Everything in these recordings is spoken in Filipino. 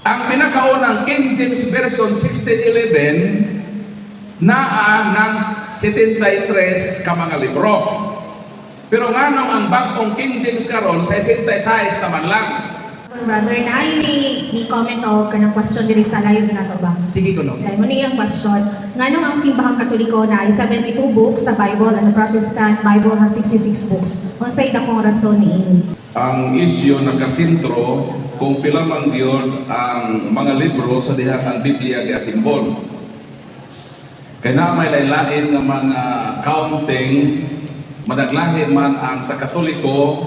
Ang pinakaunang King James Version 1611 naa ng 73 ka mga libro. Pero nga nung ang bagong King James karon sa 66 naman lang. Brother, na ni, ni comment o ka ng question diri sa live na to ba? Sige ko no. Dahil mo niyang question, nganong ang simbahang katoliko na ay 72 books sa Bible, ang Protestant Bible na 66 books. Unsay dakong rason ni? Ang isyu nagkasintro kung pila man gyud ang mga libro sa diha ang Biblia nga simbol. Kaya na may lain nga mga counting managlahi man ang sa Katoliko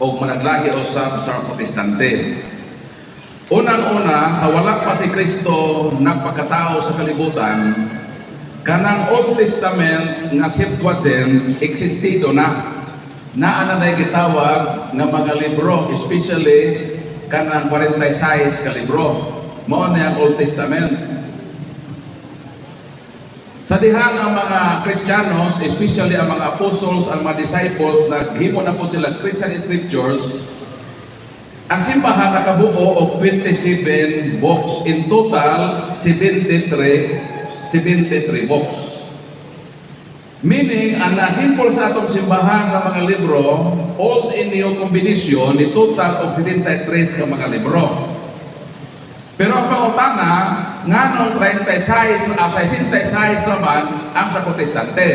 o managlahi usab sa Protestante. Unang-una, sa wala pa si Kristo nagpakatao sa kalibutan, kanang Old Testament nga Septuagint existido na. Naa na na gitawag nga mga libro, especially kanang 46 ka libro. Mao na ang Old Testament. Sa dihang ang mga Kristiyanos, especially ang mga apostles, ang mga disciples, naghimo na po sila Christian scriptures, ang simbahan nakabuo og 27 books. In total, 73, 73 books. Meaning, ang nasimple sa atong simbahan ng mga libro, old and new combination, ni total og 73 ka mga libro. Pero ang pangutana, nga nung 36, ah, 66 naman ang sa protestante.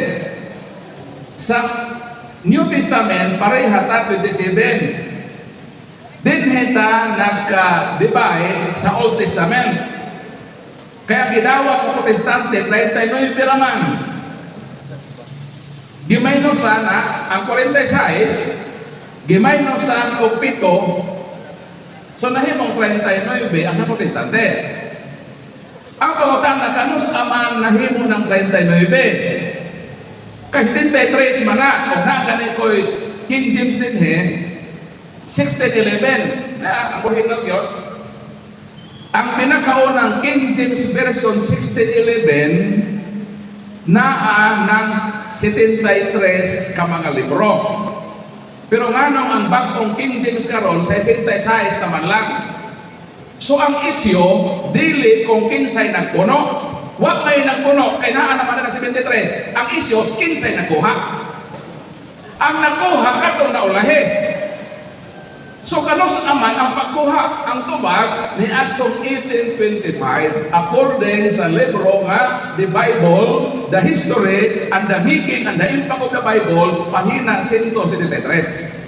Sa New Testament, pareha ta 27. Din hita nagka-divide sa Old Testament. Kaya gidawat sa protestante, 39 raman. Gimayno sana ang 46, gimayno sa og 7, So nahimong 39 ang sa protestante. Ang pangutana kanus aman nahimo ng 39. Kay 73 mga kung na gani ko'y King James din he 1611 na ang buhinag yun. Ang pinakaunang King James Version 1611 naa ng 73 ka mga libro. Pero nga nung ang bagong King James karon sa 66 naman lang. So ang isyo, dili kung kinsay nagpuno. Wa may nagpuno, kay naa naman na 73. Ang isyo, kinsay nagkuha. Ang nakuha katong naulahi. So kanos naman ang pagkuha ang tubag ni atong 1825 according sa libro nga the Bible, the history and the making and the impact of the Bible pahina 173.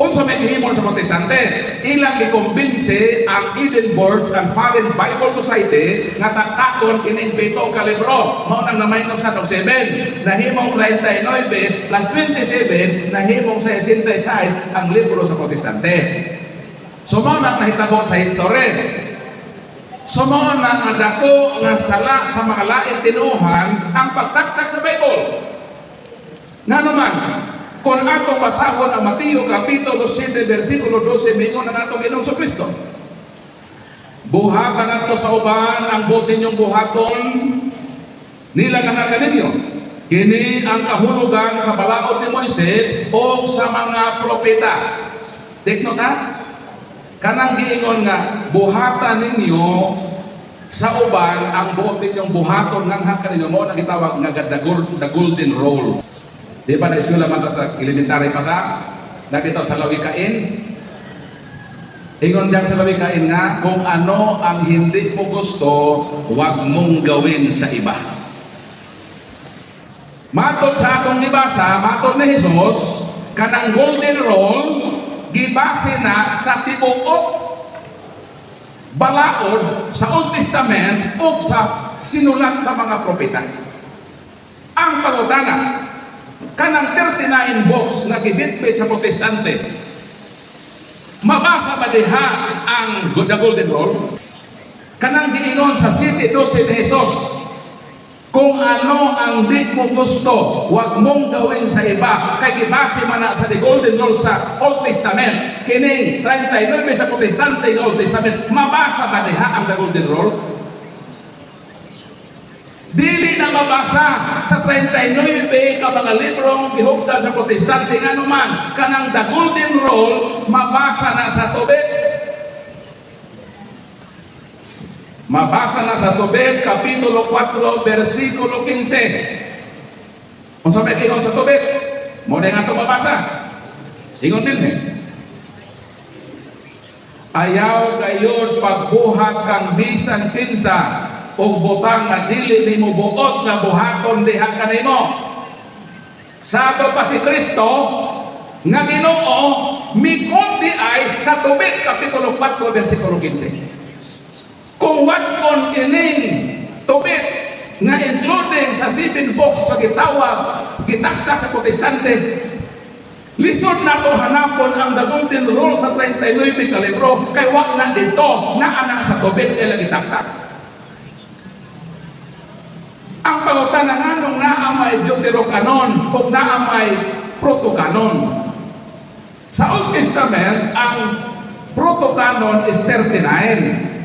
Unsa may gihimon sa protestante, ilang gikumbinsi ang Edinburgh and Foreign Bible Society nga taktakon kini pito ka libro. Mao nang namayno sa tong 7. Nahimong 39 plus 27 nahimong 66 ang libro sa protestante. So mao na nahitabo sa history. So mao na nga dako nga sala sa mga lain tinuhan ang pagtaktak sa Bible. Nga naman, kung ato basahon ang Mateo Kapitulo 7, versikulo 12, mingon ang atong Ginoong sa Kristo. Buhatan nato sa uban ang buti ninyong buhaton nila nga naka ninyo. Kini ang kahulugan sa balaod ni Moises o sa mga propeta. Take note ha? Kanang giingon nga, buhatan ninyo sa uban ang buot ninyong buhaton ng hangka ninyo mo na gitawag nga the, gold, the golden rule. Di ba na eskwela man sa elementary pa ta? Nakita sa lawikain? Ingon diyan sa lawikain nga, kung ano ang hindi mo gusto, huwag mong gawin sa iba. Matod sa atong gibasa, matod ni Jesus, kanang golden rule, gibase na sa tibuok balaod sa Old Testament o sa sinulat sa mga propeta. Ang pangutana, kanang 39 books na gibitbit sa protestante, mabasa ba diha ang the golden rule? Kanang giingon sa City 12 ni Jesus, kung ano ang di mo gusto, huwag mong gawin sa iba. Kay gibase man sa the golden rule sa Old Testament, kining 39 sa protestante ng Old Testament, mabasa ba diha ang the golden rule? Dili na mabasa sa 39 ka mga librong gihugtan sa protestante nga naman kanang the golden rule mabasa na sa tubig. Mabasa na sa Tobit, Kapitulo 4, versikulo 15. Kung sa may ingon sa Tobit, mo nga ito mabasa. Ingon din eh. Ayaw gayon pagbuhat kang bisan kinsa o butang nga dili nimo buot nga buhaton diha kanimo. Sabi pa si Kristo nga Ginoo mikot di ay sa tubig kapitulo 4 bersikulo 15. Kung waton kining tubig nga including sa seven books nga gitawag gitaktak sa protestante Lisod na to hanapon ang the golden rule sa 39 ka libro kay wa na dito na anak sa tubig ila gitaktak. Ang pangutana nganong naa may deuterocanon ug naa may protocanon. Sa Old Testament ang protocanon is 39.